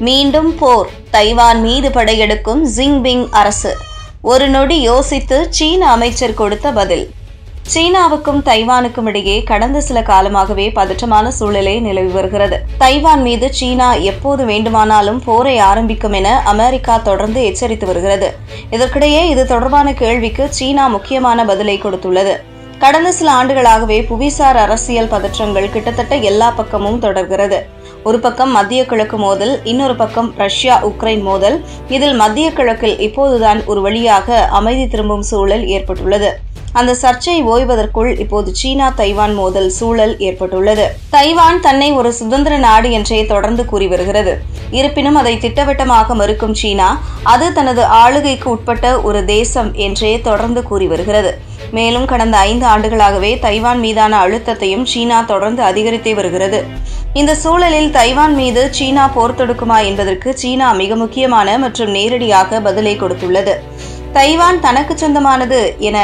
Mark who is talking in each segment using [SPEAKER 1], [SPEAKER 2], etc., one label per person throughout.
[SPEAKER 1] மீண்டும் போர். தைவான் மீது படையெடுக்கும் ஜிங்பிங் அரசு. ஒரு நொடி யோசித்து சீன அமைச்சர் கொடுத்த பதில். சீனாவுக்கும் தைவானுக்கும் இடையே கடந்த சில காலமாகவே பதற்றமான சூழலே நிலவி வருகிறது. தைவான் மீது சீனா எப்போது வேண்டுமானாலும் போரை ஆரம்பிக்கும் என அமெரிக்கா தொடர்ந்து எச்சரித்து வருகிறது. இதற்கிடையே இது தொடர்பான கேள்விக்கு சீனா முக்கியமான பதிலை கொடுத்துள்ளது. கடந்த சில ஆண்டுகளாகவே புவிசார் அரசியல் பதற்றங்கள் கிட்டத்தட்ட எல்லா பக்கமும் தொடர்கிறது. ஒரு பக்கம் மத்திய கிழக்கு மோதல் இன்னொரு பக்கம் ரஷ்யா உக்ரைன் மோதல். இதில் மத்திய கிழக்கில் இப்போதுதான் ஒரு வழியாக அமைதி திரும்பும் சூழல் ஏற்பட்டுள்ளது. அந்த சர்ச்சை ஓய்வதற்குள் இப்போது சீனா தைவான் மோதல் சூழல் ஏற்பட்டுள்ளது. தைவான் தன்னை ஒரு சுதந்திர நாடு என்றே தொடர்ந்து கூறி வருகிறது. இருப்பினும் அதை திட்டவட்டமாக மறுக்கும் சீனா அது தனது ஆளுகைக்கு உட்பட்ட ஒரு தேசம் என்றே தொடர்ந்து கூறி வருகிறது. மேலும் கடந்த ஐந்து ஆண்டுகளாகவே தைவான் மீதான அழுத்தத்தையும் சீனா தொடர்ந்து அதிகரித்தே வருகிறது. இந்த சூழலில் தைவான் மீது சீனா போர் தொடுக்குமா என்பதற்கு சீனா மிக முக்கியமான மற்றும் நேரடியாக பதிலை கொடுத்துள்ளது. தைவான் தனக்கு சொந்தமானது என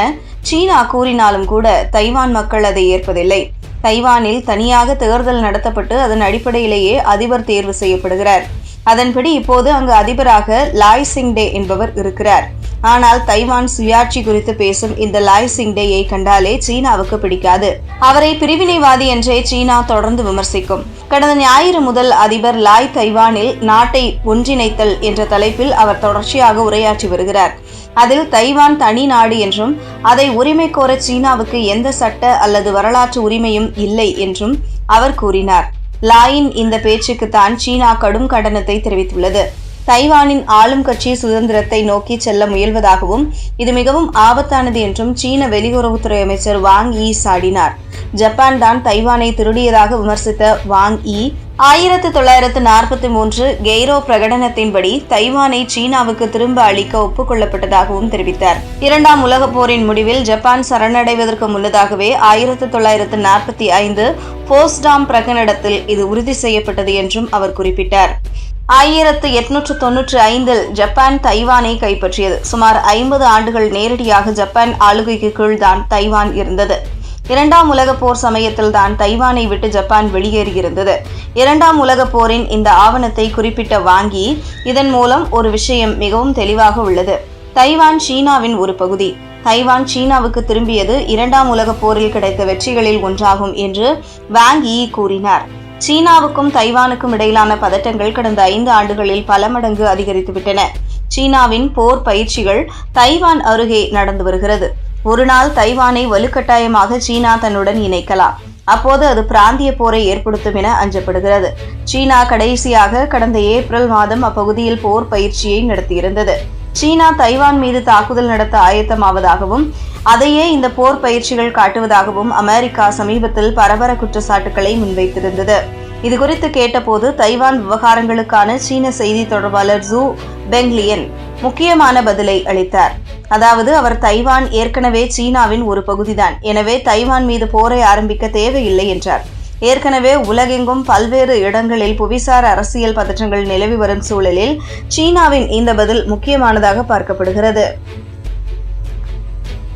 [SPEAKER 1] சீனா கூறினாலும் கூட தைவான் மக்கள் அதை ஏற்பதில்லை தைவானில் தனியாக தேர்தல் நடத்தப்பட்டு அதன் அடிப்படையிலேயே அதிபர் தேர்வு செய்யப்படுகிறார். அதன்படி இப்போது அங்கு அதிபராக லாய் சிங்டே என்பவர் இருக்கிறார். ஆனால் தைவான் சுயாட்சி குறித்து பேசும் இந்த லாய் சிங்டேயை கண்டாலே சீனாவுக்கு பிடிக்காது. அவரை பிரிவினைவாதி என்றே சீனா தொடர்ந்து விமர்சிக்கும். கடந்த ஞாயிறு முதல் அதிபர் லாய் தைவானில் நாட்டை ஒன்றிணைத்தல் என்ற தலைப்பில் அவர் தொடர்ச்சியாக உரையாற்றி வருகிறார். அதில் தைவான் தனி நாடு என்றும் அதை உரிமை கோர சீனாவுக்கு எந்த சட்ட அல்லது வரலாற்று உரிமையும் இல்லை என்றும் அவர் கூறினார். லாயின் இந்த பேச்சுக்கு தான் சீனா கடும் கண்டனத்தை தெரிவித்துள்ளது. தைவானின் ஆளும் கட்சி சுதந்திரத்தை நோக்கி செல்ல முயல்வதாகவும் இது மிகவும் ஆபத்தானது என்றும் சீன வெளியுறவுத்துறை அமைச்சர் வாங் ஈ சாடினார். ஜப்பான் தான் தைவானை திருடியதாக விமர்சித்த வாங் ஈ ஆயிரத்து தொள்ளாயிரத்து நாற்பத்தி மூன்று கெய்ரோ பிரகடனத்தின்படி தைவானை சீனாவுக்கு திரும்ப அளிக்க ஒப்புக்கொள்ளப்பட்டதாகவும் தெரிவித்தார். இரண்டாம் உலகப் போரின் முடிவில் ஜப்பான் சரணடைவதற்கு முன்னதாகவே ஆயிரத்து தொள்ளாயிரத்து நாற்பத்தி ஐந்து போஸ்டாம் பிரகடனத்தில் இது உறுதி செய்யப்பட்டது என்றும் அவர் குறிப்பிட்டார். ஆயிரத்து எட்நூற்று தொன்னூற்று ஐந்தில் ஜப்பான் தைவானை கைப்பற்றியது. சுமார் ஐம்பது ஆண்டுகள் நேரடியாக ஜப்பான் ஆளுகைக்கு கீழ்தான் தைவான் இருந்தது. இரண்டாம் உலகப் போர் சமயத்தில் தான் தைவானை விட்டு ஜப்பான் வெளியேறியிருந்தது. இரண்டாம் உலகப் போரின் இந்த ஆவணத்தை குறிப்பிட்ட வாங்கி இதன் மூலம் ஒரு விஷயம் மிகவும் தெளிவாக உள்ளது. தைவான் சீனாவின் ஒரு பகுதி. தைவான் சீனாவுக்கு திரும்பியது இரண்டாம் உலகப் போரில் கிடைத்த வெற்றிகளில் ஒன்றாகும் என்று வாங் கூறினார். சீனாவுக்கும் தைவானுக்கும் இடையிலான பதட்டங்கள் கடந்த ஐந்து ஆண்டுகளில் பல மடங்கு அதிகரித்துவிட்டன. சீனாவின் போர் பயிற்சிகள் தைவான் அருகே நடந்து வருகிறது. ஒரு நாள் தைவானை வலுக்கட்டாயமாக சீனா தன்னுடன் இணைக்கலாம். அப்போது அது பிராந்திய போரை ஏற்படுத்தும் என அஞ்சப்படுகிறது. சீனா கடைசியாக கடந்த ஏப்ரல் மாதம் அப்பகுதியில் போர் பயிற்சியை நடத்தியிருந்தது. சீனா தைவான் மீது தாக்குதல் நடத்த ஆயத்தமாவதாகவும் அதையே இந்த போர் பயிற்சிகள் காட்டுவதாகவும் அமெரிக்கா சமீபத்தில் பரபர குற்றச்சாட்டுகளை முன்வைத்திருந்தது. இதுகுறித்து கேட்டபோது தைவான் விவகாரங்களுக்கான சீன செய்தி தொடர்பாளர் ஜூ பெங்லியன் முக்கியமான பதிலை அளித்தார். அதாவது அவர் தைவான் ஏற்கனவே சீனாவின் ஒரு பகுதிதான். எனவே தைவான் மீது போரை ஆரம்பிக்க தேவையில்லை என்றார். ஏற்கனவே உலகெங்கும் பல்வேறு இடங்களில் புவிசார் அரசியல் பதற்றங்கள் நிலவி வரும் சூழலில் சீனாவின் இந்த பதில் முக்கியமானதாக பார்க்கப்படுகிறது.